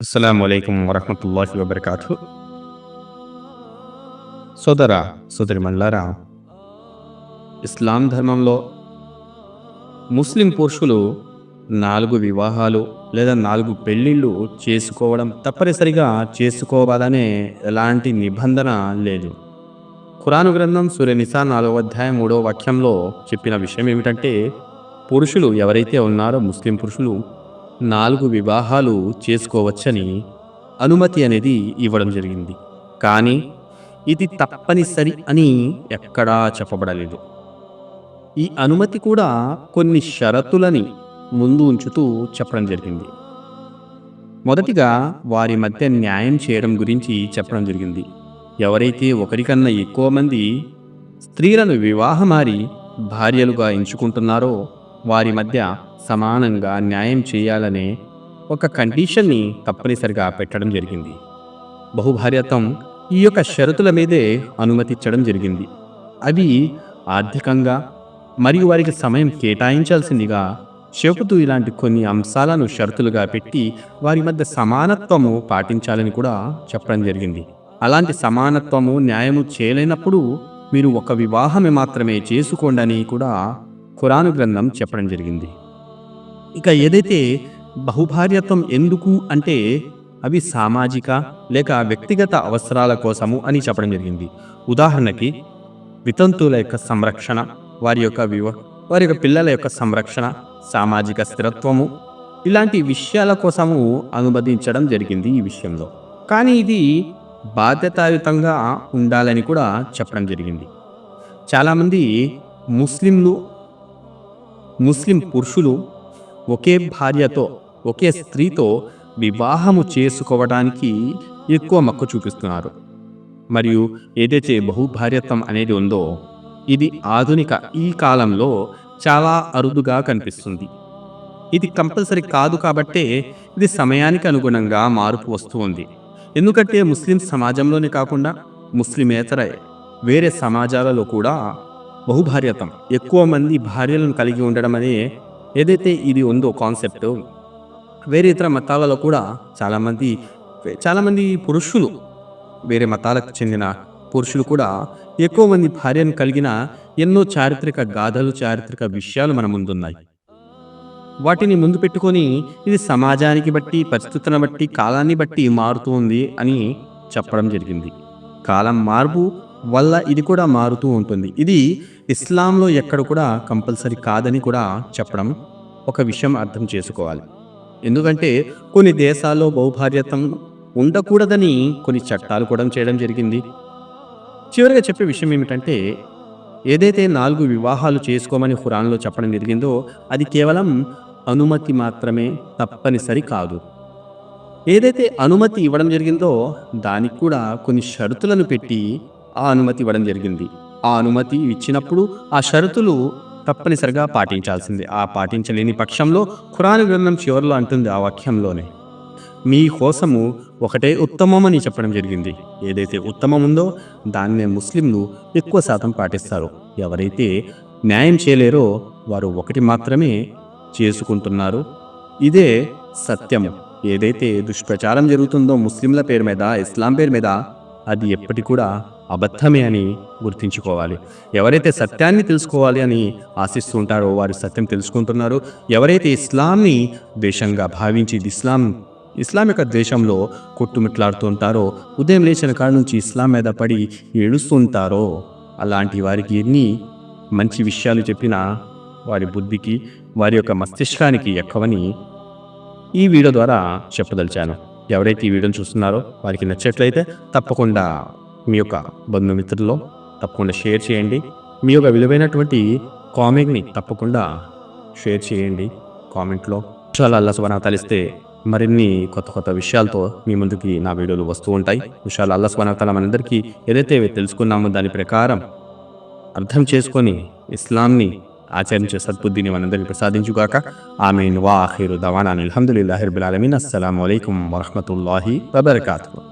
అస్సలం అయికం వరహమతుల్లాహి వబర్కాతు సోదర సోదరి మల్లారా ఇస్లాం ధర్మంలో ముస్లిం పురుషులు నాలుగు వివాహాలు లేదా నాలుగు పెళ్ళిళ్ళు చేసుకోవడం తప్పనిసరిగా చేసుకోవాలనే ఎలాంటి నిబంధన లేదు. ఖురాను గ్రంథం సూర్య నిసా నాలుగో అధ్యాయం మూడో వాక్యంలో చెప్పిన విషయం ఏమిటంటే పురుషులు ఎవరైతే ఉన్నారో ముస్లిం పురుషులు నాలుగు వివాహాలు చేసుకోవచ్చని అనుమతి అనేది ఇవ్వడం జరిగింది. కానీ ఇది తప్పనిసరి అని ఎక్కడా చెప్పబడలేదు. ఈ అనుమతి కూడా కొన్ని షరతులని ముందు ఉంచుతూ చెప్పడం జరిగింది. మొదటిగా వారి మధ్య న్యాయం చేయడం గురించి చెప్పడం జరిగింది. ఎవరైతే ఒకరికన్నా ఎక్కువ మంది స్త్రీలను వివాహమారి భార్యలుగా ఎంచుకుంటున్నారో వారి మధ్య సమానంగా న్యాయం చేయాలనే ఒక కండిషన్ని తప్పనిసరిగా పెట్టడం జరిగింది. బహుభార్యత్వం ఈ యొక్క షరతుల మీదే అనుమతించడం జరిగింది. అవి ఆర్థికంగా మరియు వారికి సమయం కేటాయించాల్సిందిగా చెబుతూ ఇలాంటి కొన్ని అంశాలను షరతులుగా పెట్టి వారి మధ్య సమానత్వము పాటించాలని కూడా చెప్పడం జరిగింది. అలాంటి సమానత్వము న్యాయము చేయలేనప్పుడు మీరు ఒక వివాహమే మాత్రమే చేసుకోండి అని కూడా ఖురాను గ్రంథం చెప్పడం జరిగింది. ఇక ఏదైతే బహుభార్యత్వం ఎందుకు అంటే అవి సామాజిక లేక వ్యక్తిగత అవసరాల కోసము అని చెప్పడం జరిగింది. ఉదాహరణకి వితంతువుల యొక్క సంరక్షణ వారి యొక్క వివ వారి యొక్క పిల్లల యొక్క సంరక్షణ సామాజిక స్థిరత్వము ఇలాంటి విషయాల కోసము అనుమతించడం జరిగింది ఈ విషయంలో. కానీ ఇది బాధ్యతాయుతంగా ఉండాలని కూడా చెప్పడం జరిగింది. చాలామంది ముస్లింలు ముస్లిం పురుషులు ఒకే భార్యతో ఒకే స్త్రీతో వివాహము చేసుకోవడానికి ఎక్కువ మక్కు చూపిస్తున్నారు. మరియు ఏదైతే బహుభార్యత్వం అనేది ఉందో ఇది ఆధునిక ఈ కాలంలో చాలా అరుదుగా కనిపిస్తుంది. ఇది కంపల్సరీ కాదు కాబట్టే ఇది సమయానికి అనుగుణంగా మార్పు వస్తూ ఉంది. ఎందుకంటే ముస్లిం సమాజంలోనే కాకుండా ముస్లిమేతర వేరే సమాజాలలో కూడా బహుభార్యత్వం. ఎక్కువ మంది భార్యలను కలిగి ఉండడం అనే ఏదైతే ఇది ఉందో కాన్సెప్ట్ వేరే ఇతర మతాలలో కూడా చాలామంది చాలామంది పురుషులు వేరే మతాలకు చెందిన పురుషులు కూడా ఎక్కువ మంది భార్యను కలిగిన ఎన్నో చారిత్రక గాథలు చారిత్రక విషయాలు మన ముందున్నాయి. వాటిని ముందు పెట్టుకొని ఇది సమాజానికి బట్టి పరిస్థితులను బట్టి కాలాన్ని బట్టి మారుతూ ఉంది అని చెప్పడం జరిగింది. కాలం మార్పు వల్ల ఇది కూడా మారుతూ ఉంటుంది. ఇది ఇస్లాంలో ఎక్కడ కూడా కంపల్సరీ కాదని కూడా చెప్పడం ఒక విషయం అర్థం చేసుకోవాలి. ఎందుకంటే కొన్ని దేశాల్లో బహుభార్యత్వం ఉండకూడదని కొన్ని చట్టాలు కూడా చేయడం జరిగింది. చివరిగా చెప్పే విషయం ఏమిటంటే ఏదైతే నాలుగు వివాహాలు చేసుకోమని ఖురాన్లో చెప్పడం జరిగిందో అది కేవలం అనుమతి మాత్రమే తప్పనిసరి కాదు. ఏదైతే అనుమతి ఇవ్వడం జరిగిందో దానికి కూడా కొన్ని షరతులను పెట్టి ఆ అనుమతి ఇవ్వడం జరిగింది. ఆ అనుమతి ఇచ్చినప్పుడు ఆ షరతులు తప్పనిసరిగా పాటించాల్సిందే. ఆ పాటించలేని పక్షంలో ఖురాన్ గ్రంథం చివరిలో అంటుంది ఆ వాక్యంలోనే. మీ కోసము ఒకటే ఉత్తమమని చెప్పడం జరిగింది. ఏదైతే ఉత్తమం ఉందో దాన్నే ముస్లింలు ఎక్కువ శాతం పాటిస్తారు. ఎవరైతే న్యాయం చేయలేరో వారు ఒకటి మాత్రమే చేసుకుంటున్నారు. ఇదే సత్యము ఏదైతే దుష్ప్రచారం జరుగుతుందో ముస్లింల పేరు మీద ఇస్లాం పేరు మీద అది ఎప్పటి కూడా అబద్ధమే అని గుర్తించుకోవాలి. ఎవరైతే సత్యాన్ని తెలుసుకోవాలి అని ఆశిస్తుంటారో వారు సత్యం తెలుసుకుంటున్నారు. ఎవరైతే ఇస్లాంని దేశంగా భావించి ఇది ఇస్లాం ఇస్లాం యొక్క దేశంలో కొట్టుమిట్లాడుతుంటారో ఉదయం లేచిన కాడ నుంచి ఇస్లాం మీద పడి ఏడుస్తుంటారో అలాంటి వారికి ఎన్ని మంచి విషయాలు చెప్పినా వారి బుద్ధికి వారి యొక్క మస్తిష్కానికి ఎక్కవని ఈ వీడియో ద్వారా చెప్పదలిచాను. ఎవరైతే ఈ వీడియోని చూస్తున్నారో వారికి నచ్చట్లయితే తప్పకుండా మీ యొక్క బంధుమిత్రుల్లో తప్పకుండా షేర్ చేయండి. మీ యొక్క విలువైనటువంటి కామెంట్ని తప్పకుండా షేర్ చేయండి. కామెంట్లో చాలా అల్లా సుబాన తలిస్తే మరిన్ని కొత్త కొత్త విషయాలతో మీ ముందుకి నా వీడియోలు వస్తూ ఉంటాయి. విషయాలు అల్లా సుబాన తల మనందరికీ ఏదైతే తెలుసుకున్నామో దాని ప్రకారం అర్థం చేసుకొని ఇస్లాంని ఆచరించే సద్బుద్ధిని మనందరికీ ప్రసాదించుగాక. ఆమెన్. వాహిరు దవానా అల్హమ్దుల్లాహిర్బిల్ అలమీన్ అస్సలం వలైకం వరహమతుల్లాహి వబర్కాతు